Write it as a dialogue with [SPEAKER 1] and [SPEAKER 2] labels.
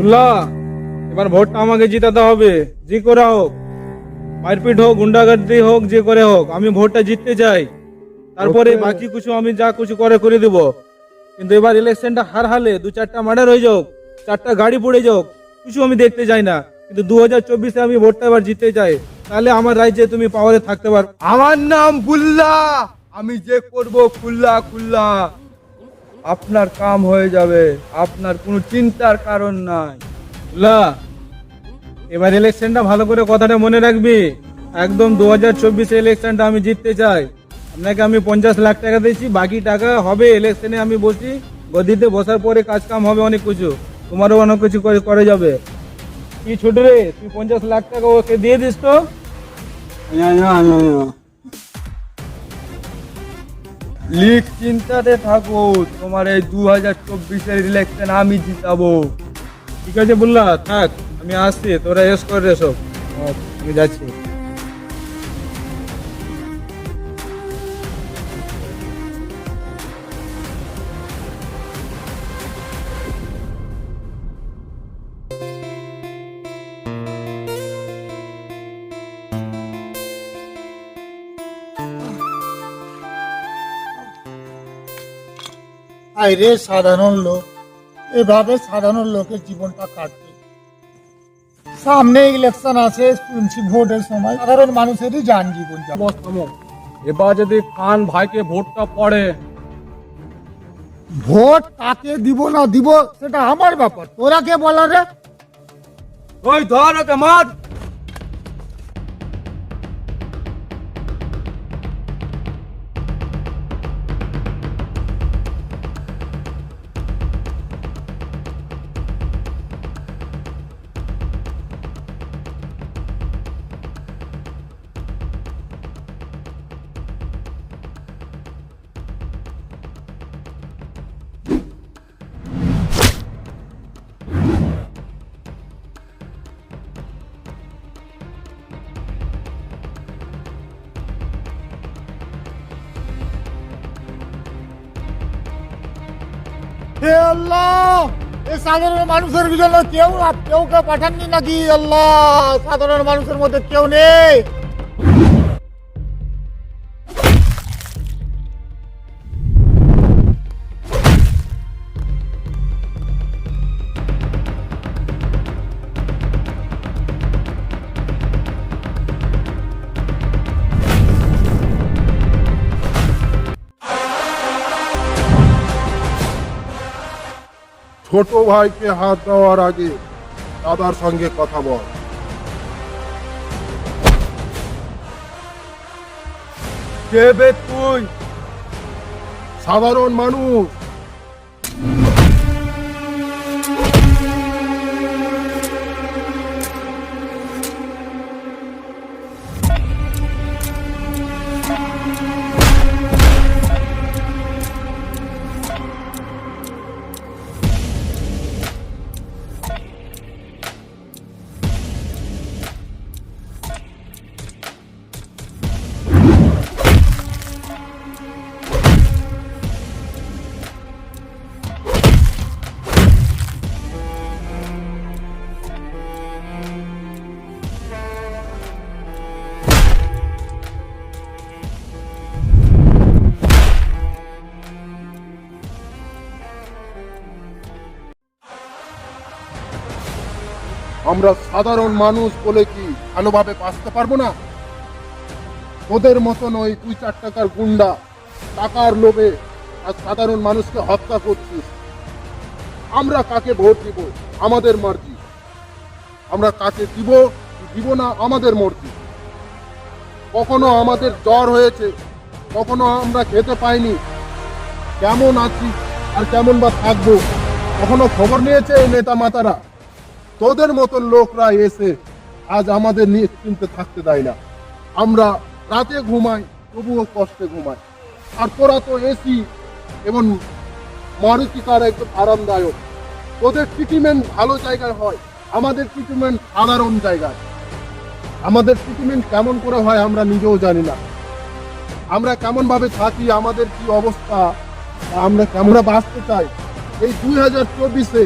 [SPEAKER 1] উল্লাহ এবার ভোটটা আমাকে জিতাতে হবে। যে করা হোক মারপিট হোক গুন্ডাগার্দি হোক যে করে হোক আমি ভোটটা জিততে চাই। তারপরে বাকি কিছু আমি যা কিছু করে করে দেব। কিন্তু এবার ইলেকশনটা হার হালে দু চারটা মার্ডার হয়ে যাক চারটা গাড়ি পড়ে যাক কিছু আমি দেখতে চাই না। কিন্তু দু হাজার চব্বিশে আমি ভোটটা এবার জিততে চাই। তাহলে আমার রাজ্যে তুমি পাওয়ারে থাকতে পারো।
[SPEAKER 2] আমার নাম বুল্লা আমি যে করব খুল্লা খুল্লা আপনার কাম হয়ে যাবে, আপনার কোনো চিন্তার কারণ নাই।
[SPEAKER 1] লা, এবার ইলেকশনটা ভালো করে কথাটা মনে রাখবি। একদম দু হাজার চব্বিশে ইলেকশনটা আমি জিততে চাই। আপনাকে আমি পঞ্চাশ লাখ টাকা দিয়েছি, বাকি টাকা হবে ইলেকশনে আমি বসি। গদিতে বসার পরে কাজ কাম হবে অনেক কিছু। তোমারও অনেক কিছু করে যাবে। কি ছোট রে, তুই পঞ্চাশ লাখ টাকা ওকে দিয়ে দিস তো?
[SPEAKER 2] লিগ চিন্তাতে থাকো, তোমার এই দু হাজার চব্বিশের ইলেকশন আমি জিতাবো।
[SPEAKER 1] ঠিক আছে বললা থাক, আমি আসছি, তোরা এস করে সব আমি যাচ্ছি।
[SPEAKER 3] আইরে সাধারণ লোক এভাবে সাধারণ লোকের জীবনটা কাটবে। সামনে ইলেকশন আছে শুনছি ভোটের সময় সাধারণ মানুষেরই যান জীবন
[SPEAKER 1] এবার যদি খান ভাইকে ভোটটা পড়ে।
[SPEAKER 3] ভোট কাকে দিব না দিব সেটা আমার ব্যাপার। তোরা কে বলা রে?
[SPEAKER 2] ওই ধর ওকে মার।
[SPEAKER 3] আল্লাহ এ সাধারণ মানুষের জন্য কেউ কেউ কেউ পাঠাননি নাকি? আল্লাহ, সাধারণ মানুষের মধ্যে কেউ নেই।
[SPEAKER 4] ছোট ভাইকে হাত দেওয়ার আগে দাদার সঙ্গে কথা বল।
[SPEAKER 2] কে বে তুই?
[SPEAKER 4] সাধারণ মানুষ। আমরা সাধারণ মানুষ বলে কি ভালোভাবে বাঁচতে পারব না? ওদের মতন ওই দুই চার টাকার গুন্ডা, টাকার লোভে আর সাধারণ মানুষকে হত্যা করছিস। আমরা কাকে ভোট দিব? আমাদের মর্জি। আমরা কাকে দিব? দিব না আমাদের মর্জি। কখনো আমাদের জ্বর হয়েছে, কখনো আমরা খেতে পাইনি। কেমন আছি আর কেমন বা থাকব? কখনো খবর নিয়েছে এই নেতা মাতারা তোদের মতন লোকরা এসে আজ আমাদের নিশ্চিন্তে থাকতে দেয় না। আমরা রাতে ঘুমাই, তবুও কষ্টে ঘুমাই। আর তোরা তো এসি এবং মারুতি কার একদম আরামদায়ক। তোদের ট্রিটমেন্ট ভালো জায়গায় হয়, আমাদের ট্রিটমেন্ট সাধারণ জায়গায়। আমাদের ট্রিটমেন্ট কেমন করে হয় আমরা নিজেও জানি না। আমরা কেমন ভাবে থাকি, আমাদের কি অবস্থা, আমরা কেমন বাঁচতে চাই, এই দুই হাজার চব্বিশে